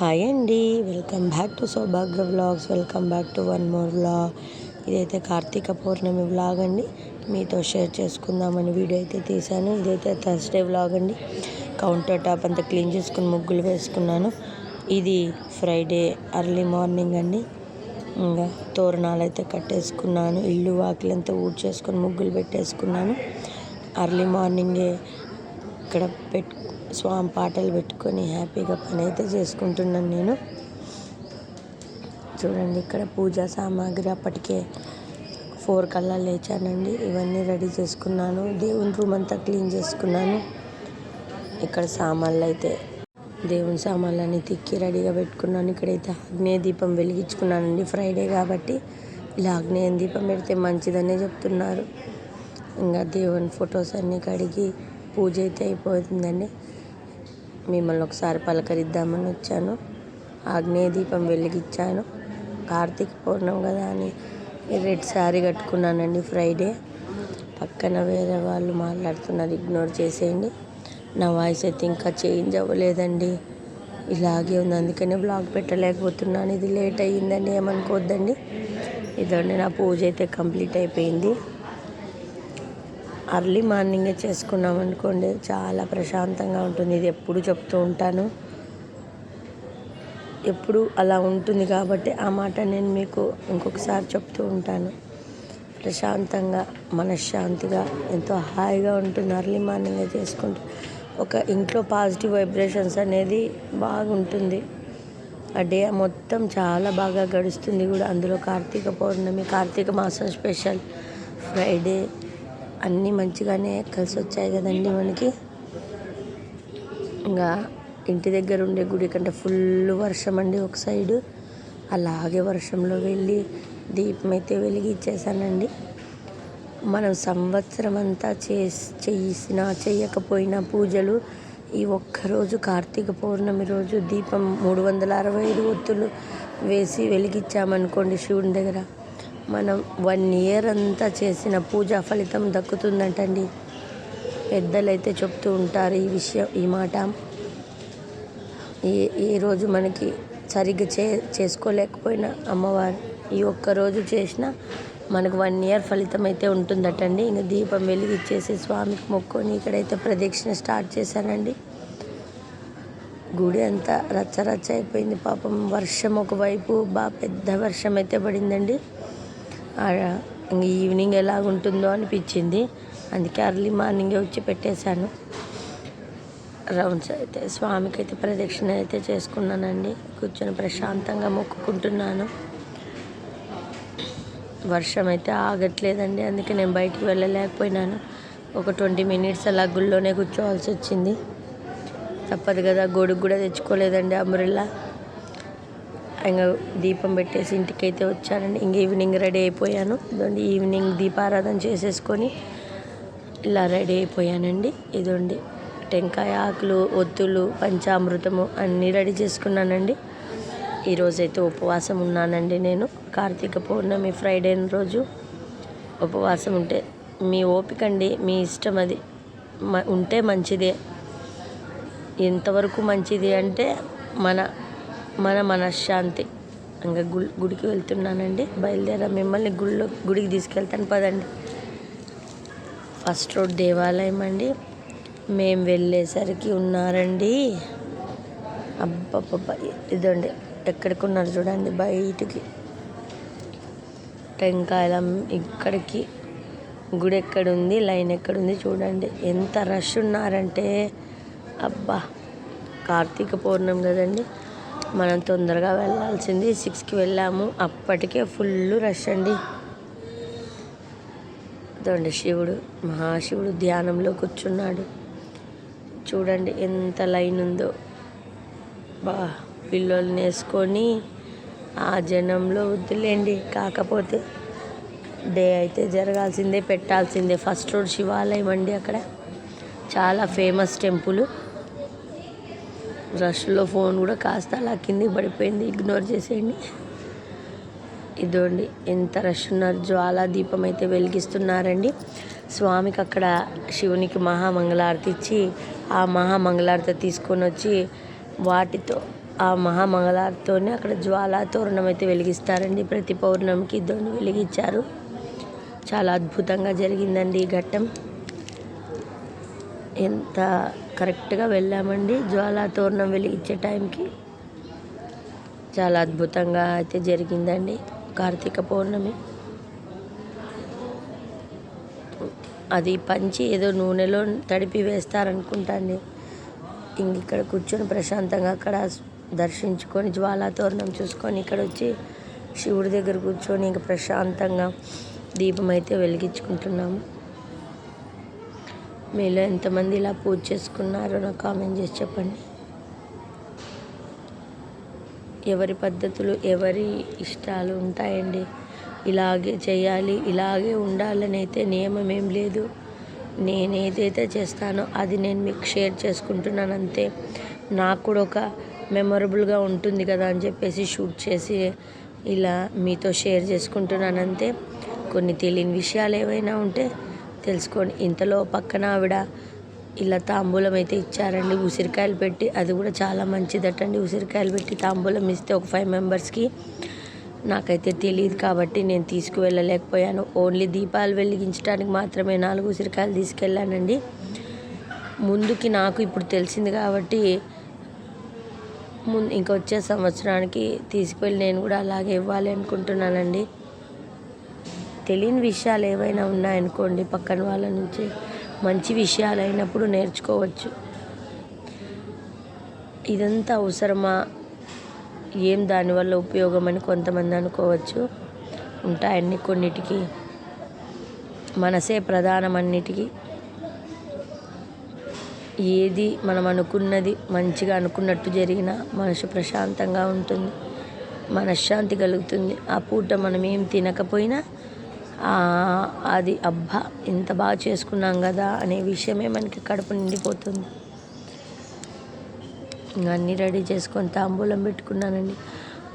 Hi అండి. Welcome back to Saubhagya vlogs. Welcome back to one more vlog. ఇదైతే కార్తీక పౌర్ణమి vlog అండి. మీతో share చేసుకుందామని వీడియో అయితే తీశాను. ఇదైతే థర్స్డే వ్లాగ్ అండి. కౌంటర్ టాప్ అంతా క్లీన్ చేసుకుని ముగ్గులు వేసుకున్నాను. ఇది ఫ్రైడే అర్లీ మార్నింగ్ అండి. ఇంకా తోరణాలు అయితే కట్టేసుకున్నాను. ఇల్లు వాకిలంతా ఊడ్చేసుకొని ముగ్గులు పెట్టేసుకున్నాను. అర్లీ మార్నింగే ఇక్కడ పెట్టు స్వామి పాటలు పెట్టుకొని హ్యాపీగా పని అయితే చేసుకుంటున్నాను నేను. చూడండి ఇక్కడ పూజా సామాగ్రి అప్పటికే ఫోర్ కల్లా లేచానండి. ఇవన్నీ రెడీ చేసుకున్నాను. దేవుని రూమ్ అంతా క్లీన్ చేసుకున్నాను. ఇక్కడ సామాన్లు అయితే దేవుని సామాన్లన్నీ తిక్కి రెడీగా పెట్టుకున్నాను. ఇక్కడైతే ఆగ్నేయ దీపం వెలిగించుకున్నానండి ఫ్రైడే కాబట్టి. ఇలా ఆగ్నేయ దీపం పెడితే మంచిదనే చెప్తున్నారు. ఇంకా దేవుని ఫొటోస్ అన్నీ కడిగి పూజ అయితే అయిపోతుందండి. మిమ్మల్ని ఒకసారి పలకరిద్దామని వచ్చాను. ఆగ్నేయ దీపం వెలిగించాను. కార్తీక పౌర్ణం కదా అని రెడ్ శారీ కట్టుకున్నానండి ఫ్రైడే. పక్కన వేరే వాళ్ళు మాట్లాడుతున్నారు ఇగ్నోర్ చేసేయండి. నా వాయిస్ అయితే ఇంకా చేంజ్ అవ్వలేదండి. ఇలాగే ఉంది అందుకనే బ్లాగ్ పెట్టలేకపోతున్నాను. ఇది లేట్ అయ్యిందండి ఏమనుకోవద్దండి. ఇదండి నా పూజ అయితే కంప్లీట్ అయిపోయింది. అర్లీ మార్నింగే చేసుకున్నాం అనుకోండి చాలా ప్రశాంతంగా ఉంటుంది. ఇది ఎప్పుడు చెప్తూ ఉంటాను. ఎప్పుడు అలా ఉంటుంది కాబట్టి ఆ మాట నేను మీకు ఇంకొకసారి చెప్తూ ఉంటాను. ప్రశాంతంగా మనశ్శాంతిగా ఎంతో హాయిగా ఉంటుంది అర్లీ మార్నింగే చేసుకుంటూ. ఒక ఇంట్లో పాజిటివ్ వైబ్రేషన్స్ అనేది బాగుంటుంది. ఆ డే మొత్తం చాలా బాగా గడుస్తుంది కూడా. అందులో కార్తీక పౌర్ణమి కార్తీక మాసం స్పెషల్ ఫ్రైడే అన్నీ మంచిగానే కలిసి వచ్చాయి కదండి మనకి. ఇంకా ఇంటి దగ్గర ఉండే గుడి కంటే ఫుల్ వర్షం అండి ఒక సైడు. అలాగే వర్షంలో వెళ్ళి దీపం అయితే వెలిగించేసానండి మనం సంవత్సరం అంతా చేసి చేసినా చేయకపోయినా పూజలు ఈ ఒక్కరోజు కార్తీక పౌర్ణమి రోజు దీపం మూడు వందల అరవై ఐదు ఒత్తులు వేసి వెలిగించామనుకోండి శివుని దగ్గర. మనం వన్ ఇయర్ అంతా చేసిన పూజా ఫలితం దక్కుతుందంటండి. పెద్దలైతే చెప్తూ ఉంటారు ఈ విషయం ఈ మాట. ఈ ఈరోజు మనకి సరిగ్గా చే చేసుకోలేకపోయినా అమ్మవారు ఈ ఒక్కరోజు చేసిన మనకు వన్ ఇయర్ ఫలితం అయితే ఉంటుందటండి. ఇంకా దీపం వెలిగిచ్చేసి స్వామికి మొక్కొని ఇక్కడైతే ప్రదక్షిణ స్టార్ట్ చేశానండి. గుడి అంతా రచ్చ రచ్చ అయిపోయింది. పాపం వర్షం ఒకవైపు బాగా పెద్ద వర్షం అయితే పడిందండి. ఈవినింగ్ ఎలాగుంటుందో అనిపించింది. అందుకే అర్లీ మార్నింగే వచ్చి పెట్టేశాను. రౌండ్స్ అయితే స్వామికి అయితే ప్రదక్షిణ అయితే చేసుకున్నానండి. కూర్చొని ప్రశాంతంగా మొక్కుకుంటున్నాను. వర్షం అయితే ఆగట్లేదండి. అందుకే నేను బయటికి వెళ్ళలేకపోయినాను. ఒక ట్వంటీ మినిట్స్ అలా గుళ్ళోనే కూర్చోవాల్సి వచ్చింది తప్పదు కదా గొడుగు కూడా తెచ్చుకోలేదండి అంబ్రెల్లా ఇంకా దీపం పెట్టేసి ఇంటికైతే వచ్చానండి. ఇంక ఈవినింగ్ రెడీ అయిపోయాను. ఇదండి ఈవినింగ్ దీపారాధన చేసేసుకొని ఇలా రెడీ అయిపోయానండి. ఇదండి టెంకాయ ఆకులు ఒత్తులు పంచామృతము అన్నీ రెడీ చేసుకున్నానండి. ఈరోజైతే ఉపవాసం ఉన్నానండి నేను. కార్తీక పౌర్ణమి ఫ్రైడే రోజు ఉపవాసం ఉంటే మీ ఓపిక అండి మీ ఇష్టం అది. ఉంటే మంచిదే. ఎంతవరకు మంచిది అంటే మన మన మనశ్శాంతి. ఇంకా గుడి గుడికి వెళ్తున్నానండి. బయలుదేరా. మిమ్మల్ని గుడిలో గుడికి తీసుకెళ్తాను పదండి. ఫస్ట్ రోడ్ దేవాలయం అండి. మేము వెళ్ళేసరికి ఉన్నారండి. అబ్బబ్బబ్బ ఇదండి. ఎక్కడికి ఉన్నారు చూడండి బయటికి. టెంకాయల ఇక్కడికి. గుడి ఎక్కడుంది లైన్ ఎక్కడుంది చూడండి. ఎంత రష్ ఉన్నారంటే అబ్బా! కార్తీక పౌర్ణమి కదండి. మనం తొందరగా వెళ్ళాల్సింది సిక్స్కి వెళ్ళాము. అప్పటికే ఫుల్ రష్ అండి. చూడండి శివుడు మహాశివుడు ధ్యానంలో కూర్చున్నాడు. చూడండి ఎంత లైన్ ఉందో. బా పిల్లల్ని వేసుకొని ఆ జనంలో వద్దులేండి కాకపోతే డే అయితే జరగాల్సిందే పెట్టాల్సిందే. ఫస్ట్ రోడ్ శివాలయం అండి అక్కడ. చాలా ఫేమస్ టెంపుల్. రష్లో ఫోన్ కూడా కాస్త అలా కిందికి పడిపోయింది. ఇగ్నోర్ చేసేయండి. ఇదోండి. ఎంత రష్ ఉన్నారు. జ్వాలా దీపం అయితే వెలిగిస్తున్నారండి. స్వామికి అక్కడ శివునికి మహామంగళారతి ఇచ్చి ఆ మహామంగళారతి తీసుకొని వచ్చి వాటితో ఆ మహామంగళారతితోనే అక్కడ జ్వాలా తోరణం అయితే వెలిగిస్తారండి. ప్రతి పౌర్ణమికి దొండి వెలిగించారు. చాలా అద్భుతంగా జరిగిందండి ఈ ఘట్టం. ఎంత కరెక్ట్గా వెళ్ళామండి. జ్వాలా తోరణం వెలిగించే టైంకి చాలా అద్భుతంగా అయితే జరిగిందండి. కార్తీక పౌర్ణమి. అది పంచి ఏదో నూనెలో తడిపి వేస్తారనుకుంటాను ఇంక ఇక్కడ కూర్చొని ప్రశాంతంగా అక్కడ దర్శించుకొని జ్వాలా తోరణం చూసుకొని ఇక్కడ వచ్చి శివుడి దగ్గర కూర్చొని ఇంక ప్రశాంతంగా దీపం అయితే వెలిగించుకుంటున్నాము. మీలో ఎంతమంది ఇలా పూజ చేసుకున్నారో నాకు కామెంట్ చేసి చెప్పండి. ఎవరి పద్ధతులు ఎవరి ఇష్టాలు ఉంటాయండి. ఇలాగే చేయాలి ఇలాగే ఉండాలని అయితే నియమం ఏం లేదు. నేను ఏదైతే చేస్తానో అది నేను మీకు షేర్ చేసుకుంటున్నాను అంతే. నాకు కూడా ఒక మెమొరబుల్గా ఉంటుంది కదా అని చెప్పేసి షూట్ చేసి ఇలా మీతో షేర్ చేసుకుంటున్నాను అంతే. కొన్ని తెలియని విషయాలు ఏవైనా ఉంటే తెలుసుకోండి. ఇంతలో పక్కన ఆవిడ ఇలా తాంబూలం అయితే ఇచ్చారండి. ఉసిరికాయలు పెట్టి అది కూడా చాలా మంచిదటండి. ఉసిరికాయలు పెట్టి తాంబూలం ఇస్తే ఒక ఫైవ్ మెంబర్స్కి నాకైతే తెలియదు కాబట్టి నేను తీసుకువెళ్ళలేకపోయాను. ఓన్లీ దీపాలు వెలిగించడానికి మాత్రమే నాలుగు ఉసిరికాయలు తీసుకెళ్ళానండి. ముందుకి నాకు ఇప్పుడు తెలిసింది కాబట్టి ముందు ఇంకొచ్చే సంవత్సరానికి తీసుకువెళ్ళి నేను కూడా అలాగే ఇవ్వాలి అనుకుంటున్నానండి. తెలియని విషయాలు ఏవైనా ఉన్నాయనుకోండి పక్కన వాళ్ళ నుంచి మంచి విషయాలు అయినప్పుడు నేర్చుకోవచ్చు. ఇదంతా అవసరమా? ఏం దానివల్ల ఉపయోగం అని కొంతమంది అనుకోవచ్చు. ఉంటాయన్ని కొన్నిటికి. మనసే ప్రధానం అన్నిటికీ ఏది మనం అనుకున్నది మంచిగా అనుకున్నట్టు జరిగినా మనసు ప్రశాంతంగా ఉంటుంది. మనశ్శాంతి కలుగుతుంది. ఆ పూట మనం ఏం తినకపోయినా అది అబ్బా ఇంత బాగా చేసుకున్నాం కదా అనే విషయమే మనకి కడుపు నిండిపోతుంది. అన్నీ రెడీ చేసుకొని తాంబూలం పెట్టుకున్నానండి.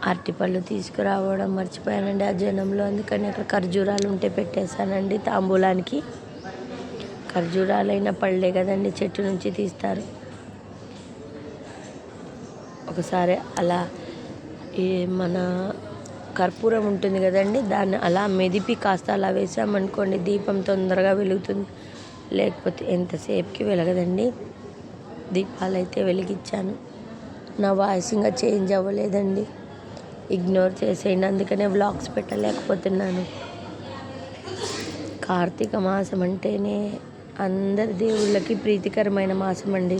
అరటిపళ్ళు తీసుకురావడం మర్చిపోయానండి ఆ జనంలో. అందుకని అక్కడ ఖర్జూరాలు ఉంటే పెట్టేశానండి తాంబూలానికి. ఖర్జూరాలైన పళ్ళే కదండి చెట్టు నుంచి తీస్తారు. ఒకసారి అలా ఏ మన కర్పూరం ఉంటుంది కదండి దాన్ని అలా మెదిపి కాస్త అలా వేసామనుకోండి దీపం తొందరగా వెలుగుతుంది. లేకపోతే ఎంతసేపుకి వెలగదండి. దీపాలు అయితే వెలిగించాను నా వాయిస్ ఇంకా చేంజ్ అవ్వలేదండి. ఇగ్నోర్ చేసేయండి అందుకనే వ్లాగ్స్ పెట్టలేకపోతున్నాను. కార్తీక మాసం అంటేనే అందరి దేవుళ్ళకి ప్రీతికరమైన మాసం అండి.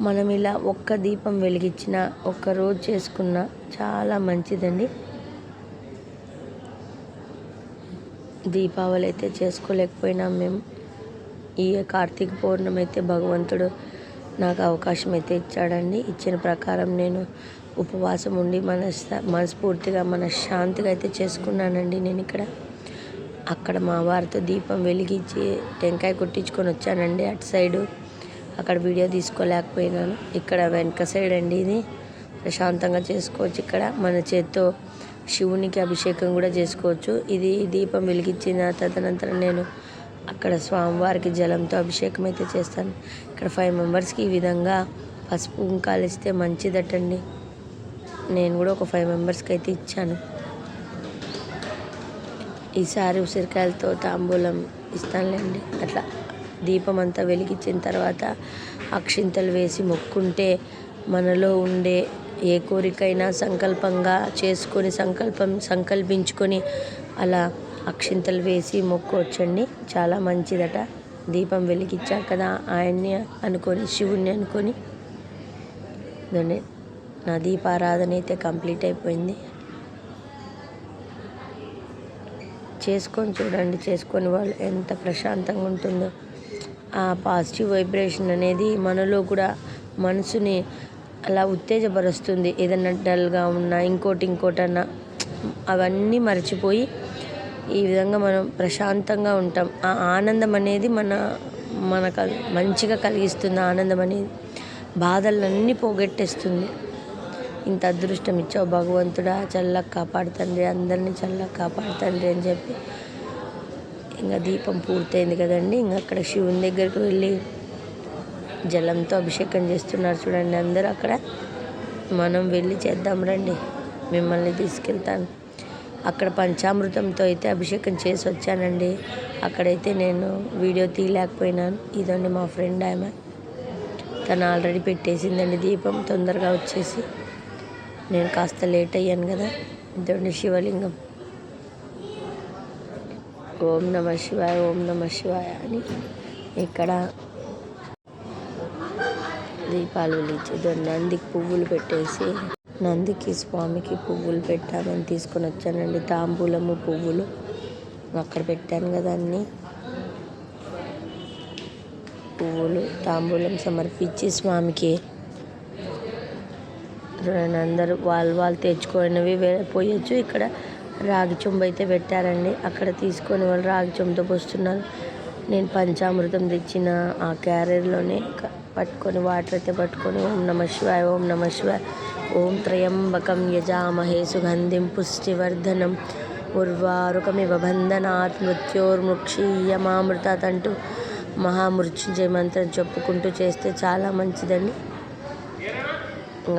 మనం ఇలా ఒక్క దీపం వెలిగించిన ఒక్క రోజు చేసుకున్న చాలా మంచిదండి. దీపావళి అయితే చేసుకోలేకపోయినాం మేము. ఈ కార్తీక పౌర్ణమి అయితే భగవంతుడు నాకు అవకాశం అయితే ఇచ్చాడండి. ఇచ్చిన ప్రకారం నేను ఉపవాసం ఉండి మనస్ మనస్ఫూర్తిగా మనశ్శాంతిగా అయితే చేసుకున్నానండి నేను ఇక్కడ. అక్కడ మా వారితో దీపం వెలిగించి టెంకాయ కొట్టించుకొని వచ్చానండి అటు సైడు. అక్కడ వీడియో తీసుకోలేకపోయినాను. ఇక్కడ వెనక సైడ్ అండి ఇది. ప్రశాంతంగా చేసుకోవచ్చు ఇక్కడ. మన చేత్తో శివునికి అభిషేకం కూడా చేసుకోవచ్చు. ఇది దీపం వెలిగించిన తదనంతరం నేను అక్కడ స్వామివారికి జలంతో అభిషేకం అయితే చేస్తాను. ఇక్కడ ఫైవ్ మెంబర్స్కి ఈ విధంగా పసుపు కుంకాలు ఇస్తే మంచిదటండి. నేను కూడా ఒక ఫైవ్ మెంబర్స్కి అయితే ఇచ్చాను. ఈసారి ఉసిరికాయలతో తాంబూలం ఇస్తానులేండి. అట్లా దీపం అంతా వెలిగించిన తర్వాత అక్షింతలు వేసి మొక్కుంటే మనలో ఉండే ఏ కోరికైనా సంకల్పంగా చేసుకొని సంకల్పం సంకల్పించుకొని అలా అక్షింతలు వేసి మొక్కొచ్చండి చాలా మంచిదట. దీపం వెలిగించాక కదా ఆయన్ని అనుకొని శివుణ్ణి అనుకొని. దాన్ని నా దీపారాధన అయితే కంప్లీట్ అయిపోయింది. చేసుకొని చూడండి చేసుకొని వాళ్ళు ఎంత ప్రశాంతంగా ఉంటుందో. ఆ పాజిటివ్ వైబ్రేషన్ అనేది మనలో కూడా మనసుని అలా ఉత్తేజపరుస్తుంది. ఏదన్నా డల్గా ఉన్నా ఇంకోటి ఇంకోటన్నా అవన్నీ మర్చిపోయి ఈ విధంగా మనం ప్రశాంతంగా ఉంటాం. ఆ ఆనందం అనేది మన మనకు మంచిగా కలిగిస్తుంది ఆనందం అనేది బాధలన్నీ పోగొట్టేస్తుంది. ఇంత అదృష్టం ఇచ్చావు భగవంతుడా చల్లగా కాపాడుతండ్రి అందరినీ చల్లగా కాపాడుతండ్రి అని చెప్పి. ఇంకా దీపం పూర్తయింది కదండి. ఇంకా అక్కడ శివుని దగ్గరికి వెళ్ళి జలంతో అభిషేకం చేస్తున్నారు చూడండి అందరూ అక్కడ. మనం వెళ్ళి చేద్దాం రండి. మిమ్మల్ని తీసుకెళ్తాను. అక్కడ పంచామృతంతో అయితే అభిషేకం చేసి వచ్చానండి. అక్కడైతే నేను వీడియో తీయలేకపోయినాను. ఇదండి మా ఫ్రెండ్ ఆమె. తను ఆల్రెడీ పెట్టేసిందండి దీపం. తొందరగా వచ్చేసి నేను కాస్త లేట్ అయ్యాను కదా. ఇదండి శివలింగం. ఓం నమ శివాయ ఓం నమ శివాయ అని ఇక్కడ దీపాలు వెలిగించి నందికి పువ్వులు పెట్టేసి నందికి స్వామికి పువ్వులు పెట్టామని తీసుకొని వచ్చానండి. తాంబూలము పువ్వులు అక్కడ పెట్టాను కదా అన్నీ. పువ్వులు తాంబూలం సమర్పించి స్వామికి చూడండి అందరూ వాళ్ళు వాళ్ళు తెచ్చుకోనివి పోయొచ్చు. ఇక్కడ రాగి చెంబు అయితే పెట్టారండి. అక్కడ తీసుకొని వాళ్ళు రాగి చెంబుతో పోస్తున్నారు. నేను పంచామృతం తెచ్చిన ఆ క్యారియర్లోనే పట్టుకొని వాటర్ అయితే పట్టుకొని ఓం నమ శివాయ ఓం నమ శివాయ. ఓం త్రయంబకం యజామహే సుగంధిం పుష్టివర్ధనం. ఉర్వారుకమివ బంధనాత్ మృత్యోర్ముక్షీయమామృతాత్ అంటూ మహామృత్యుంజయ మంత్రం చెప్పుకుంటూ చేస్తే చాలా మంచిదండి.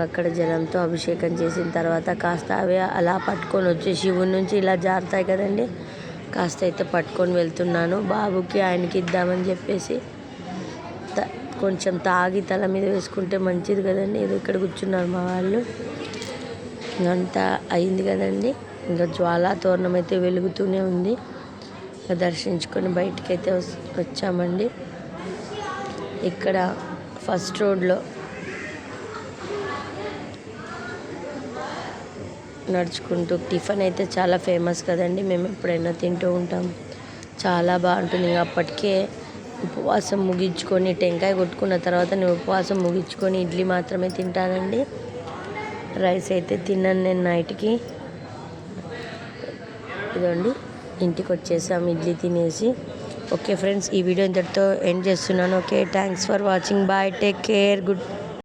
అక్కడ జలంతో అభిషేకం చేసిన తర్వాత కాస్త అవి అలా పట్టుకొని వచ్చి శివుడి నుంచి ఇలా జారుతాయి కదండి. కాస్త అయితే పట్టుకొని వెళ్తున్నాను. బాబుకి ఆయనకి ఇద్దామని చెప్పేసి కొంచెం తాగి తల మీద వేసుకుంటే మంచిది కదండి. ఏదో ఇక్కడ కూర్చున్నారు మా వాళ్ళు. ఇంకంతా అయింది కదండి. ఇంకా జ్వాలా తోరణం అయితే వెలుగుతూనే ఉంది. ఇంకా దర్శించుకొని బయటికి అయితే వచ్చామండి. ఇక్కడ ఫస్ట్ రోడ్లో నడుచుకుంటూ టిఫిన్ అయితే చాలా ఫేమస్ కదండి. మేము ఎప్పుడైనా తింటూ ఉంటాం. చాలా బాగుంటుంది. ఇంకా అప్పటికే ఉపవాసం ముగించుకొని టెంకాయ కొట్టుకున్న తర్వాత నేను ఉపవాసం ముగించుకొని ఇడ్లీ మాత్రమే తింటానండి. రైస్ అయితే తిన్నాను నేను నైట్కి. ఇదండి ఇంటికి వచ్చేసాం ఇడ్లీ తినేసి. ఓకే ఫ్రెండ్స్ ఈ వీడియో ఇంతటితో ఎండ్ చేస్తున్నాను. Okay thanks for watching. Bye take care good